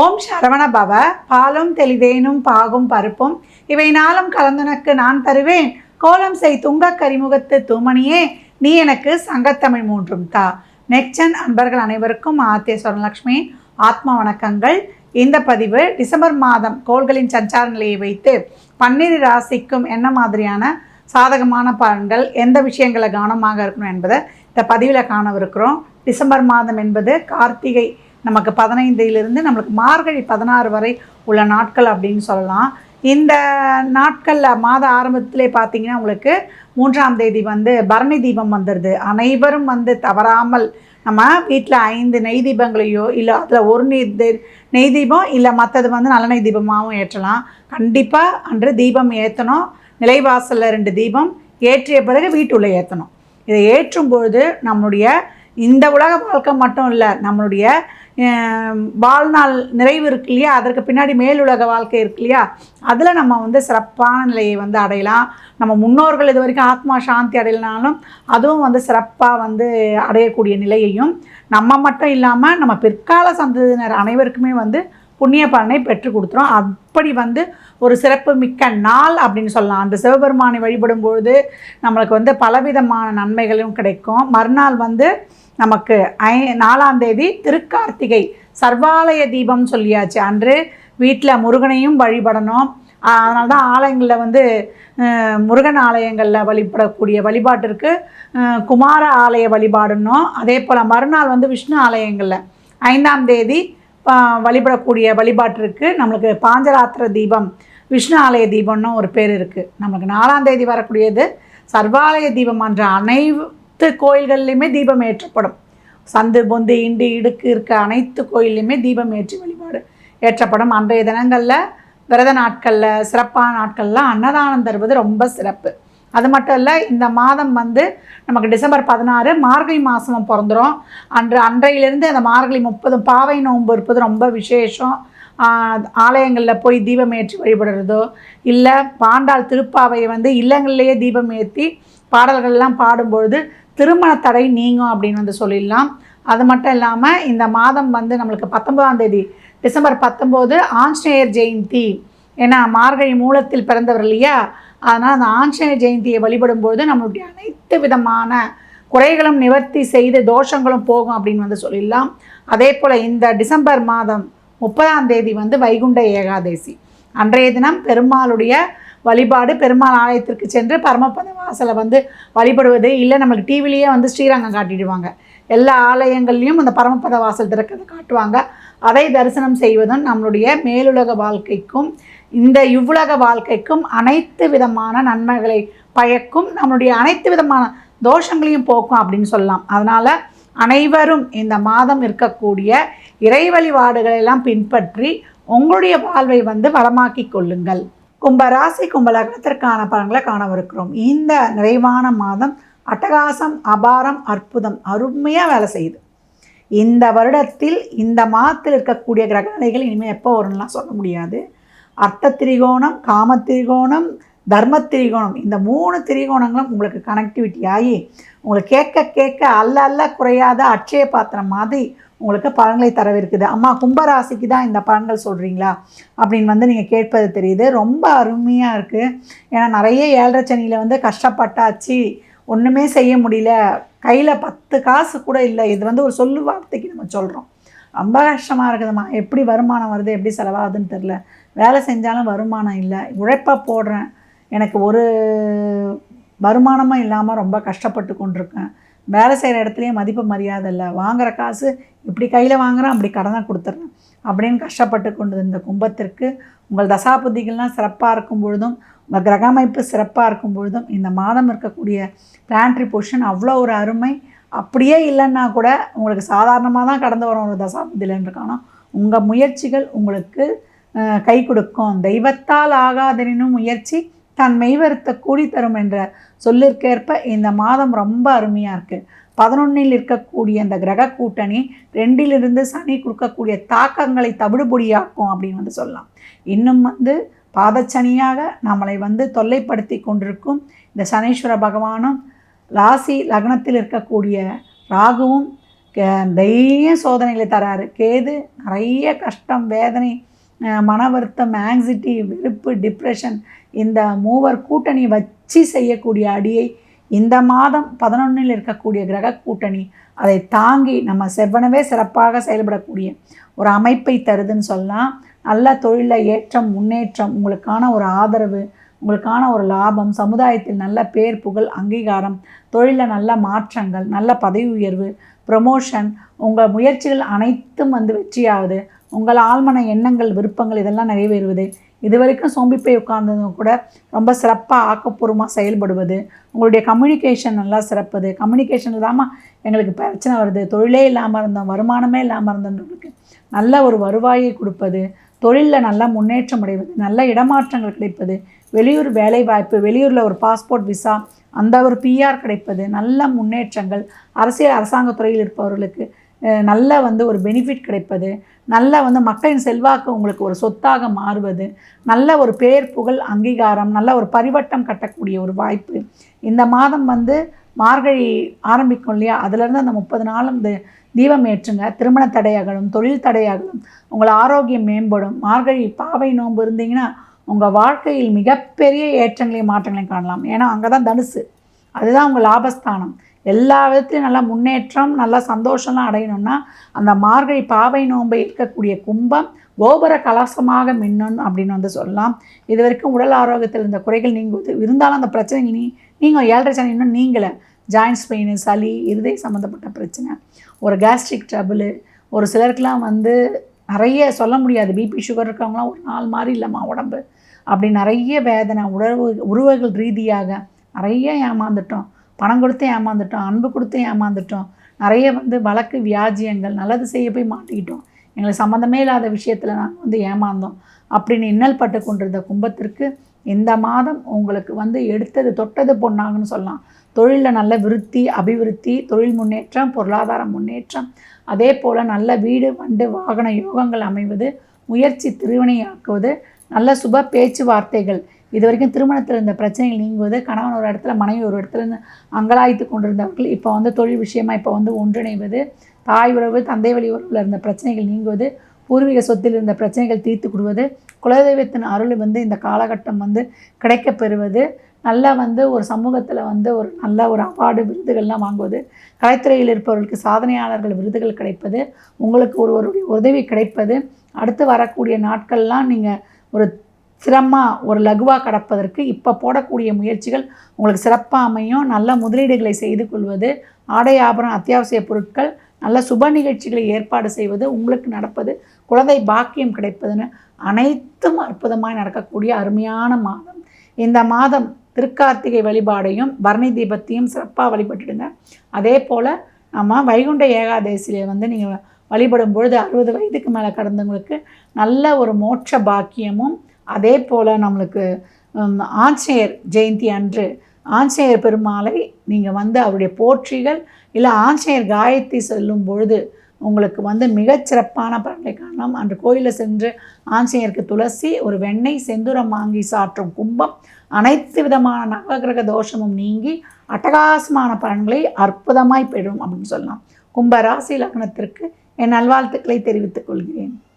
ஓம் சரவண பவ. பாலும் தெளிதேனும் பாகும் பருப்பும். இவை நாளும் கலந்துனக்கு நான் தருவேன். கோலம் செய் துங்கக் கரிமுகத்து தூமணியே. நீ எனக்கு சங்கத்தமிழ் மூன்றும் தா. நெக்சன் அன்பர்கள் அனைவருக்கும் ஆத்திய சுவர்ணலக்ஷ்மி ஆத்ம வணக்கங்கள். இந்த பதிவு டிசம்பர் மாதம் கோள்களின் சஞ்சார நிலையை வைத்து பன்னிரு ராசிக்கும் என்ன மாதிரியான சாதகமான பலன்கள் எந்த விஷயங்களை கவனமாக இருக்கணும் என்பதை இந்த பதிவில் காணவிருக்கிறோம். டிசம்பர் மாதம் என்பது கார்த்திகை நமக்கு பதினைந்திலிருந்து நம்மளுக்கு மார்கழி பதினாறு வரை உள்ள நாட்கள் அப்படின்னு சொல்லலாம். இந்த நாட்களில் மாத ஆரம்பத்திலே பார்த்தீங்கன்னா உங்களுக்கு மூன்றாம் தேதி வந்து பரணி தீபம் வந்துடுது அனைவரும் வந்து தவறாமல் நம்ம வீட்டில் ஐந்து நெய் தீபங்களையோ இல்லை அதில் ஒரு நெய் நெய் தீபம் இல்லை மற்றது வந்து நல்லெண்ணெய் தீபமாகவும் ஏற்றலாம். கண்டிப்பாக அன்று தீபம் ஏற்றணும் நிலைவாசலில் ரெண்டு தீபம் ஏற்றிய பிறகு வீட்டுள்ளே ஏற்றணும் இதை ஏற்றும் பொழுது நம்மளுடைய இந்த உலக வாழ்க்கை மட்டும் இல்லை நம்மளுடைய வாழ்நாள் நிறைவு இருக்கு இல்லையா? அதற்கு பின்னாடி மேலுலக வாழ்க்கை இருக்கு இல்லையா? அதில் நம்ம வந்து சிறப்பான நிலையை வந்து அடையலாம். நம்ம முன்னோர்கள் இது வரைக்கும் ஆத்மா சாந்தி அடையலனாலும் அதுவும் வந்து சிறப்பாக வந்து அடையக்கூடிய நிலையையும் நம்ம மட்டும் இல்லாமல் நம்ம பிற்கால சந்ததியினர் அனைவருக்குமே வந்து புண்ணிய பலனை பெற்று கொடுத்துரும். அப்படி வந்து ஒரு சிறப்பு மிக்க நாள் அப்படின்னு சொல்லலாம். அந்த சிவபெருமானை வழிபடும் பொழுது நம்மளுக்கு வந்து பலவிதமான நன்மைகளும் கிடைக்கும். மறுநாள் வந்து நமக்கு ஐ நாலாம் தேதி திருக்கார்த்திகை சர்வாலய தீபம் சொல்லியாச்சு. அன்று வீட்டில் முருகனையும் வழிபடணும். அதனால தான் ஆலயங்களில் வந்து முருகன் ஆலயங்களில் வழிபடக்கூடிய வழிபாட்டிற்கு குமார ஆலய வழிபாடுனோம் அதே போல் மறுநாள் வந்து விஷ்ணு ஆலயங்களில் ஐந்தாம் தேதி வழிபடக்கூடிய வழிபாட்டிற்கு நம்மளுக்கு பாஞ்சராத்திர தீபம் விஷ்ணு ஆலய தீபம்னு ஒரு பேர் இருக்குது நமக்கு நாலாம் தேதி வரக்கூடியது சர்வாலய தீபம் என்ற அனைத்து கோயில்கள்லையுமே தீபம் ஏற்றப்படும். சந்து பொந்து இண்டு இடுக்கு இருக்க அனைத்து கோயில்லையுமே தீபம் ஏற்றி வழிபாடு ஏற்றப்படும். அன்றைய தினங்களில் விரத நாட்களில் சிறப்பான நாட்களில் அன்னதானம் தருவது ரொம்ப சிறப்பு. அது மட்டும் இல்லை இந்த மாதம் வந்து நமக்கு டிசம்பர் பதினாறு மார்கழி மாதமும் பிறந்துரும். அன்று அன்றையிலேருந்து அந்த மார்கழி முப்பது பாவை நோன்பு இருப்பது ரொம்ப விசேஷம். ஆலயங்களில் போய் தீபம் ஏற்றி வழிபடுறதோ இல்லை பாண்டாள் திருப்பாவையை வந்து இல்லங்கள்லேயே தீபம் ஏற்றி பாடல்கள்லாம் பாடும்பொழுது திருமண தடை நீங்கும் அப்படின்னு வந்து சொல்லிடலாம். அது மட்டும் இல்லாமல் இந்த மாதம் வந்து நம்மளுக்கு பத்தொன்பதாம் தேதி டிசம்பர் பத்தொம்போது ஆஞ்சநேயர் ஜெயந்தி. ஏன்னா மார்கழி மூலத்தில் பிறந்தவர் இல்லையா? அதனால் அந்த ஆஞ்சநேய ஜெயந்தியை வழிபடும்போது நம்மளுடைய அனைத்து விதமான குறைகளும் நிவர்த்தி செய்து தோஷங்களும் போகும் அப்படின்னு வந்து சொல்லிடலாம். அதே போல் இந்த டிசம்பர் மாதம் முப்பதாம் தேதி வந்து வைகுண்ட ஏகாதேசி. அன்றைய தினம் பெருமாளுடைய வழிபாடு பெருமாள் ஆலயத்திற்கு சென்று பரமபத வாசலை வந்து வழிபடுவது இல்லை நம்மளுக்கு டிவிலேயே வந்து ஸ்ரீரங்கம் காட்டிடுவாங்க. எல்லா ஆலயங்கள்லேயும் அந்த பரமபத வாசல் திறக்கிறது காட்டுவாங்க. அதை தரிசனம் செய்வதும் நம்மளுடைய மேலுலக வாழ்க்கைக்கும் இந்த இவ்வுலக வாழ்க்கைக்கும் அனைத்து விதமான நன்மைகளை பயக்கும் நம்மளுடைய அனைத்து விதமான தோஷங்களையும் போக்கும் அப்படின்னு சொல்லலாம். அதனால் அனைவரும் இந்த மாதம் இருக்கக்கூடிய இறை வழிபாடுகளெல்லாம் பின்பற்றி உங்களுடைய வாழ்வை வந்து வளமாக்கி கொள்ளுங்கள். கும்பராசி கும்பலகனத்திற்கான பலன்களை காணவிருக்கிறோம். இந்த நிறைவான மாதம் அட்டகாசம் அபாரம் அற்புதம் அருமையாக வேலை செய்யுது. இந்த வருடத்தில் இந்த மாதத்தில் இருக்கக்கூடிய கிரகநிலைகள் இனிமேல் எப்போ வரும்லாம் சொல்ல முடியாது. அர்த்த திரிகோணம் காம திரிகோணம் தர்ம திரிகோணம் இந்த மூணு திரிகோணங்களும் உங்களுக்கு கனெக்டிவிட்டி ஆகி உங்களுக்கு கேட்க கேட்க அல்ல அல்ல குறையாத அட்சய பாத்திரம் மாதிரி உங்களுக்கு பலன்களை தரவிருக்குது. அம்மா கும்பராசிக்கு தான் இந்த பலன்கள் சொல்கிறீங்களா அப்படின்னு வந்து நீங்கள் கேட்பது தெரியுது. ரொம்ப அருமையாக இருக்குது ஏன்னா நிறைய ஏழரை சனியில் வந்து கஷ்டப்பட்டாச்சு. ஒன்றுமே செய்ய முடியல. கையில் பத்து காசு கூட இல்லை. இது வந்து ஒரு சொல்லு வார்த்தைக்கு நம்ம சொல்கிறோம் ரொம்ப கஷ்டமாக இருக்குதும்மா. எப்படி வருமானம் வருது? எப்படி செலவாகுதுன்னு தெரில வேலை செஞ்சாலும் வருமானம் இல்லை. உழைப்பாக போடுறேன். எனக்கு ஒரு வருமானமும் இல்லாமல் ரொம்ப கஷ்டப்பட்டு கொண்டிருக்கேன். வேலை செய்கிற இடத்துலையே மதிப்பு மரியாதை இல்லை. வாங்குகிற காசு இப்படி கையில் வாங்குறேன் அப்படி கடனை கொடுத்துட்றேன் அப்படின்னு கஷ்டப்பட்டு கொண்டு இந்த கும்பத்திற்கு உங்கள் தசாபுத்திகள்லாம் சிறப்பாக இருக்கும் பொழுதும் கிரக அமைப்பு சிறப்பாக இருக்கும் பொழுதும் இந்த மாதம் இருக்கக்கூடிய பிளான்ட்ரி பொசிஷன் அவ்வளோ ஒரு அருமை. அப்படியே இல்லைன்னா கூட உங்களுக்கு சாதாரணமாக தான் கடந்து வரும் ஒரு தசாபுத்தியில் இருக்கானோ? உங்கள் முயற்சிகள் உங்களுக்கு கை கொடுக்கும். தெய்வத்தால் ஆகாதெனினும் முயற்சி தன் மெய்வருத்த கூடி தரும் என்ற சொல்லிற்கேற்ப இந்த மாதம் ரொம்ப அருமையாக இருக்குது பதினொன்னில் இருக்கக்கூடிய அந்த கிரக கூட்டணி ரெண்டிலிருந்து சனி கொடுக்கக்கூடிய தாக்கங்களை தவிடுபொடியாக்கும் அப்படின்னு வந்து சொல்லலாம். இன்னும் வந்து பாதச்சனியாக நம்மளை வந்து தொல்லைப்படுத்தி கொண்டிருக்கும் இந்த சனீஸ்வர பகவானும் ராசி லக்னத்தில் இருக்கக்கூடிய ராகுவும் கே- தைரிய சோதனைகளை தராரு. கேது நிறைய கஷ்டம் வேதனை மன வருத்தம் ஆங்ஸிட்டி வெறுப்பு டிப்ரெஷன் இந்த மூவர் கூட்டணி வச்சு செய்யக்கூடிய அடியை இந்த மாதம் பதினொன்றில் இருக்கக்கூடிய கிரக கூட்டணி அதை தாங்கி நம்ம செவ்வனவே சிறப்பாக செயல்படக்கூடிய ஒரு அமைப்பை தருதுன்னு சொல்லலாம். நல்ல தொழிலில் ஏற்றம் முன்னேற்றம் உங்களுக்கான ஒரு ஆதரவு உங்களுக்கான ஒரு லாபம் சமுதாயத்தில் நல்ல பேர் புகழ் அங்கீகாரம் தொழிலில் நல்ல மாற்றங்கள் நல்ல பதவி உயர்வு ப்ரொமோஷன் உங்கள் முயற்சிகள் அனைத்தும் வந்து வெற்றியாகுது. உங்கள் ஆழ்மன எண்ணங்கள் விருப்பங்கள் இதெல்லாம் நிறைவேறுவது. இது வரைக்கும் சோம்பி போய் கூட ரொம்ப சிறப்பாக ஆக்கப்பூர்வமாக செயல்படுவது. உங்களுடைய கம்யூனிகேஷன் நல்லா சிறப்புது. கம்யூனிகேஷன் இல்லாமல் எங்களுக்கு பிரச்சனை வருது. தொழிலே இல்லாமல் இருந்தோம் வருமானமே இல்லாமல் இருந்தவங்களுக்கு நல்ல ஒரு வருவாயை கொடுப்பது. தொழிலில் நல்லா முன்னேற்றம் அடைவது நல்ல இடமாற்றங்கள் கிடைப்பது வெளியூர் வேலை வாய்ப்பு வெளியூரில் ஒரு பாஸ்போர்ட் விசா அந்த ஒரு பிஆர் கிடைப்பது நல்ல முன்னேற்றங்கள் அரசியல் அரசாங்கத் துறையில் இருப்பவர்களுக்கு நல்ல வந்து ஒரு பெனிஃபிட் கிடைப்பது நல்ல வந்து மக்களின் செல்வாக்கு உங்களுக்கு ஒரு சொத்தாக மாறுவது நல்ல ஒரு பேர் புகழ் அங்கீகாரம் நல்ல ஒரு பரிவட்டம் கட்டக்கூடிய ஒரு வாய்ப்பு. இந்த மாதம் வந்து மார்கழி ஆரம்பிக்கும் இல்லையா? அதுலேருந்து அந்த முப்பது நாளும் இந்த தீபம் ஏற்றுங்க. திருமண தடையாகலும் தொழில் தடையாகலும் உங்கள் ஆரோக்கியம் மேம்படும். மார்கழி பாவை நோன்பு இருந்தீங்கன்னா உங்கள் வாழ்க்கையில் மிகப்பெரிய ஏற்றங்களையும் மாற்றங்களையும் காணலாம். ஏன்னா அங்கே தான் தனுசு. அதுதான் உங்கள் லாபஸ்தானம். எல்லா விதத்துலையும் நல்லா முன்னேற்றம் நல்லா சந்தோஷம்லாம் அடையணும்னா அந்த மார்கழி பாவை நோன்பை இருக்கக்கூடிய கும்பம் கோபுர கலசமாக மின்னணும் அப்படின்னு வந்து சொல்லலாம். இது வரைக்கும் உடல் ஆரோக்கியத்தில் இருந்த குறைகள் நீங்குவது. இருந்தாலும் அந்த பிரச்சனை நீ நீங்கள் ஏழரை சனி இன்னும் நீங்கலை. ஜாயின்ஸ் பெயின் சளி இருதய சம்மந்தப்பட்ட பிரச்சனை ஒரு கேஸ்ட்ரிக் ட்ரபுளு ஒரு சிலருக்குலாம் வந்து நிறைய சொல்ல முடியாது. பிபி சுகர் இருக்கவங்களாம் ஒரு நாள் மாதிரி இல்லைம்மா உடம்பு. அப்படி நிறைய வேதனை உறவு உறவுகள் ரீதியாக நிறைய ஏமாந்துட்டோம். பணம் கொடுத்து ஏமாந்துட்டோம் அன்பு கொடுத்து ஏமாந்துட்டோம். நிறைய வந்து வழக்கு வியாஜியங்கள் நல்லது செய்ய போய் மாட்டிக்கிட்டோம். எங்களுக்கு சம்மந்தமே இல்லாத விஷயத்தில் நாங்கள் வந்து ஏமாந்தோம். அப்படின்னு இன்னல் பட்டு கொண்டிருந்த கும்பத்திற்கு இந்த மாதம் உங்களுக்கு வந்து எடுத்தது தொட்டது பொன்னாங்கன்னு சொல்லலாம். தொழிலில் நல்ல விருத்தி அபிவிருத்தி தொழில் முன்னேற்றம் பொருளாதார முன்னேற்றம் அதே போல் நல்ல வீடு வண்டு வாகன யோகங்கள் அமைவது முயற்சி திருவினையாக்குவது நல்ல சுப பேச்சுவார்த்தைகள். இது வரைக்கும் திருமணத்தில் இருந்த பிரச்சனைகள் நீங்குவது கணவன் ஒரு இடத்துல மனைவி ஒரு இடத்துல இருந்து அங்கலாய்த்து கொண்டிருந்தவர்கள் இப்போ வந்து தொழில் விஷயமாக இப்போ வந்து ஒன்றிணைவது தாய் உறவு தந்தை வழி உறவில் இருந்த பிரச்சனைகள் நீங்குவது பூர்வீக சொத்தில் இருந்த பிரச்சனைகள் தீர்த்து கொடுவது குலதெய்வத்தின் அருள் வந்து இந்த காலகட்டம் வந்து கிடைக்கப்பெறுவது நல்லா வந்து ஒரு சமூகத்தில் வந்து ஒரு நல்ல ஒரு அவார்டு விருதுகள்லாம் வாங்குவது கலைத்துறையில் இருப்பவர்களுக்கு சாதனையாளர்கள் விருதுகள் கிடைப்பது உங்களுக்கு ஒருவருடைய உதவி கிடைப்பது அடுத்து வரக்கூடிய நாட்கள்லாம் நீங்கள் ஒரு சிரமமாக ஒரு லகுவாக கடப்பதற்கு இப்போ போடக்கூடிய முயற்சிகள் உங்களுக்கு சிறப்பாக அமையும். நல்ல முதலீடுகளை செய்து கொள்வது ஆடை ஆபரணம் அத்தியாவசிய பொருட்கள் நல்ல சுப நிகழ்ச்சிகளை ஏற்பாடு செய்வது உங்களுக்கு நடப்பது குழந்தை பாக்கியம் கிடைப்பதுன்னு அனைத்தும் அற்புதமாய் நடக்கக்கூடிய அருமையான மாதம். இந்த மாதம் திருக்கார்த்திகை வழிபாடையும் பரணி தீபத்தையும் சிறப்பாக வழிபட்டுடுங்க. அதே போல் நம்ம வைகுண்ட ஏகாதசியில் வந்து நீங்கள் வழிபடும் பொழுது அறுபது வயதுக்கு மேலே கடந்தவங்களுக்கு நல்ல ஒரு மோட்ச பாக்கியமும் அதே போல் நம்மளுக்கு ஆஞ்சநேயர் ஜெயந்தி அன்று ஆஞ்சநேயர் பெருமாளை நீங்கள் வந்து அவருடைய போற்றிகள் இல்லை ஆஞ்சநேயர் காயத்தை சொல்லும் பொழுது உங்களுக்கு வந்து மிகச்சிறப்பான பலனை காணலாம். அன்று கோயிலில் சென்று ஆஞ்சநேயருக்கு துளசி ஒரு வெண்ணெய் செந்துரம் வாங்கி சாற்றும் கும்பம் அனைத்து விதமான நவகிரக தோஷமும் நீங்கி அட்டகாசமான பலன்களை அற்புதமாய் பெறும் அப்படின்னு சொல்லலாம். கும்ப ராசி லக்னத்திற்கு என் நல்வாழ்த்துக்களை தெரிவித்துக் கொள்கிறேன்.